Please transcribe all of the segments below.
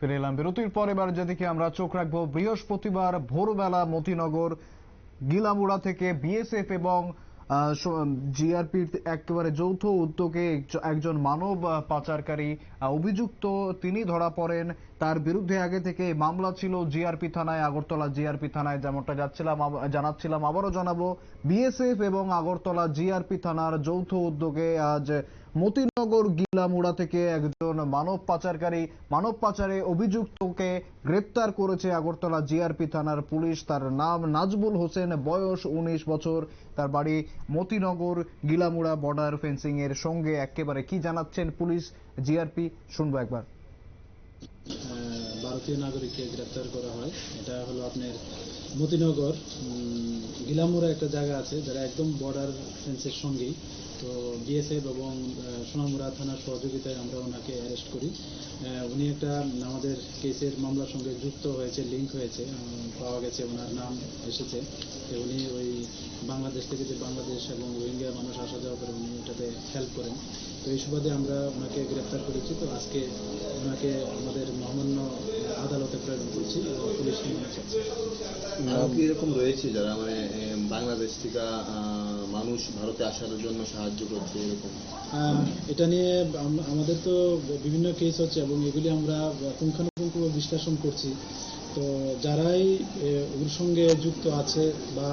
ফিরে এলাম বিরতির পর এবার যেদিকে আমরা চোখ রাখব, বৃহস্পতিবার ভোরবেলা মতিনগর, গিলামুড়া থেকে বিএসএফ এবং জিআরপির একেবারে যৌথ উদ্যোগে একজন মানব পাচারকারী অভিযুক্ত তিনি ধরা পড়েন। তার বিরুদ্ধে আগে থেকে মামলা ছিল জিআরপি থানায়, আগরতলা জিআরপি থানায় যেমনটা যাচ্ছিলাম জানাচ্ছিলাম, আবারও জানাব। বিএসএফ এবং আগরতলা জিআরপি থানার যৌথ উদ্যোগে আজ মতিনগর গিলামুড়া থেকে একজন মানব পাচারকারী, মানব পাচারে অভিযুক্তকে গ্রেপ্তার করেছে আগরতলা জিআরপি থানার পুলিশ। তার নাম নাজবুল হোসেন, বয়স উনিশ বছর। তার বাড়ি মতিনগর গিলামুড়া বর্ডার ফেন্সিং এর সঙ্গে একেবারে কি জানাচ্ছেন পুলিশ? জিআরপি, শুনব একবার। ভারতীয় নাগরিককে গ্রেপ্তার করা হয়। এটা হলো আপনার মতিনগর উম, একটা জায়গা আছে যারা একদম বর্ডার ফেন্সের সঙ্গেই। তো বিএসএফ এবং আহ, সোনামুড়া থানার সহযোগিতায় আমরা ওনাকে অ্যারেস্ট করি। উনি একটা আমাদের কেসের মামলার সঙ্গে যুক্ত হয়েছে লিঙ্ক হয়েছে পাওয়া গেছে ওনার নাম এসেছে। উনি ওই বাংলাদেশ থেকে যে বাংলাদেশ এবং রোহিঙ্গা মানুষ আসা যাওয়া করে উনি এটাতে হেল্প করেন। তো এই সুবাদে আমরা ওনাকে গ্রেপ্তার করেছি। তো আজকে ওনাকে আমাদের মহামান্য আদালতে প্রেরণ করছি এবং পুলিশ রিমান্ড কি এরকম রয়েছে যারা মানে বাংলাদেশ থেকে মানুষ ভারতে আসার জন্য সাহায্য করছে এরকম? এটা নিয়ে আমাদের তো বিভিন্ন কেস হচ্ছে এবং এগুলি আমরা পুঙ্খানুপুঙ্খ বিশ্লেষণ করছি। তো যারাই ওর সঙ্গে যুক্ত আছে বা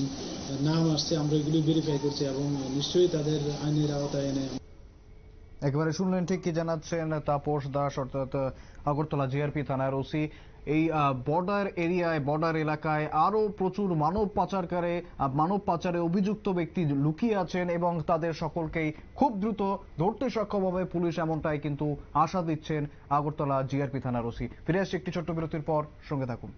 নাম আসছে আমরা এগুলি ভেরিফাই করছি এবং নিশ্চয়ই তাদের আইনের আওতায় এনে একেবারে শুনলেন ঠিক কি জানাচ্ছেন তাপস দাস, অর্থাৎ আগরতলা জিআরপি থানার ওসি। এই বর্ডার এরিয়ায়, বর্ডার এলাকায় আরও প্রচুর মানব পাচারকারে মানব পাচারে অভিযুক্ত ব্যক্তি লুকিয়ে আছেন এবং তাদের সকলকেই খুব দ্রুত ধরতে সক্ষম হবে পুলিশ এমনটাই কিন্তু আশা দিচ্ছেন আগরতলা জিআরপি থানার ওসি। ফিরে আসছি একটি ছোট্ট বিরতির পর, সঙ্গে থাকুন।